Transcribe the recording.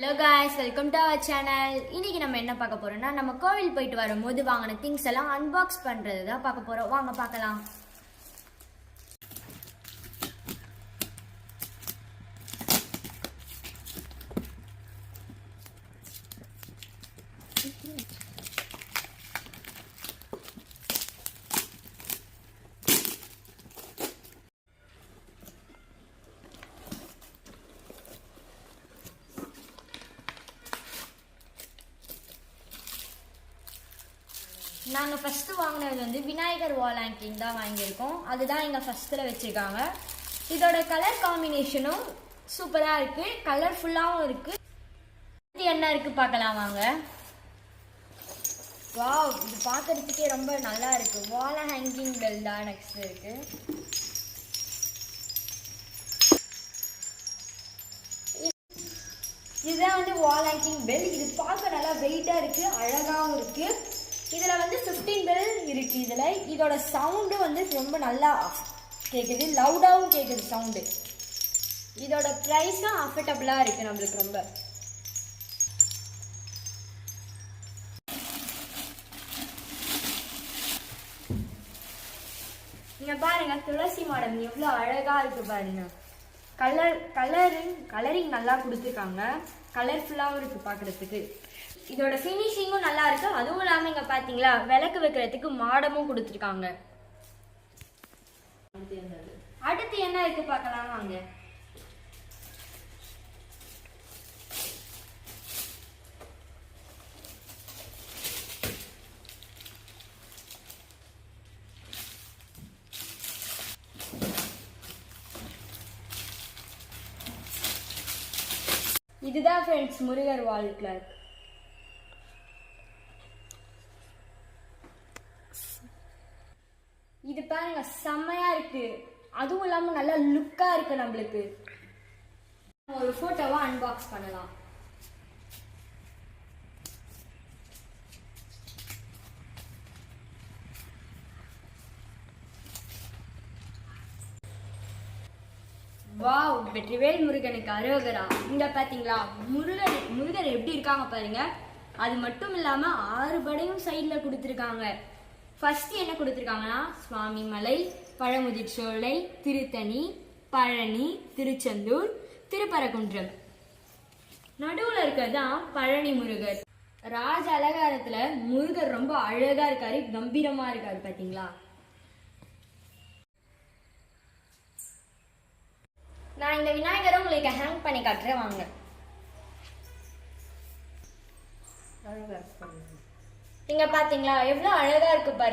Hello guys welcome to our channel இன்னைக்கு நம்ம என்ன பார்க்க போறோம்னா நம்ம கோவில் போயிட்டு வரும்போது வாங்கின திங்ஸ் எல்லாம் அன்பாக்ஸ் பண்றது தான் பார்க்க போறோம். வாங்க பார்க்கலாம். நாங்கள் ஃபஸ்ட்டு வாங்கினது வந்து விநாயகர் வால் ஹேங்கிங் தான் வாங்கியிருக்கோம். அதுதான் எங்கள் ஃபஸ்ட்டில் வச்சுருக்காங்க. இதோட கலர் காம்பினேஷனும் சூப்பராக இருக்குது கலர்ஃபுல்லாகவும் இருக்குது இது என்ன இருக்குது பார்க்கலாம் வாங்க. வாவ் இது பார்க்கறதுக்கே ரொம்ப நல்லா இருக்குது வால் ஹேங்கிங் பெல் தான் நெக்ஸ்ட் இருக்குது இதுதான் வந்து வால் ஹேங்கிங் பெல் இது பார்க்க நல்லா வெயிட்டாக இருக்குது அழகாகவும் இருக்குது இதில் வந்து 15 பெல் இருக்குது இதில். இதோட சவுண்டு வந்து ரொம்ப நல்லா கேட்குது லவுடாகவும் கேட்குது சவுண்டு இதோட ப்ரைஸும் அஃபர்டபுளாக இருக்குது நம்மளுக்கு ரொம்ப. இங்கே பாருங்க துளசி மாடம் எவ்வளோ அழகாக இருக்கு பாருங்க. கலர் கலரிங் கலரிங் நல்லா கொடுத்துருக்காங்க. கலர்ஃபுல்லாகவும் இருக்கு பார்க்கறதுக்கு இதோட ஃபினிஷிங்கும் நல்லா இருக்கு. அதுவும் இல்லாமல் இங்கே பார்த்தீங்களா விளக்கு வைக்கிறதுக்கு மாடமும் கொடுத்துருக்காங்க. அடுத்து என்ன இருக்கு பார்க்கலாம் வாங்க. இதுதான் ஃப்ரெண்ட்ஸ் முருகர் வால் கிளாக் இது பாருங்க செம்மையா இருக்கு. அதுவும் இல்லாம நல்லா லுக்கா இருக்கு நம்மளுக்கு. ஒரு போட்டோவை அன்பாக்ஸ் பண்ணலாம். வாவ் வெற்றிவேல் முருகனுக்கு அரோகரா. இங்க பாத்தீங்களா முருகன் முருகர் எப்படி இருக்காங்க பாருங்க. அது மட்டும் இல்லாம ஆறு படையும் சைடுல கொடுத்துருக்காங்க. ஃபர்ஸ்ட் என்ன கொடுத்துருக்காங்கன்னா சுவாமி மலை பழமுதிர் சோலை திருத்தணி பழனி திருச்செந்தூர் திருப்பரங்குன்றம். நடுவுல இருக்கிறது தான் பழனி முருகர். ராஜ அலங்காரத்துல முருகர் ரொம்ப அழகா இருக்காரு கம்பீரமா இருக்காரு பாத்தீங்களா? நான் இந்த விநாயகரை உங்களுக்கு ஹேங் பண்ணி காட்டுறேன் வாங்க. இங்க பாத்தீங்களா எவ்வளவு அழகா இருக்கு பாரு.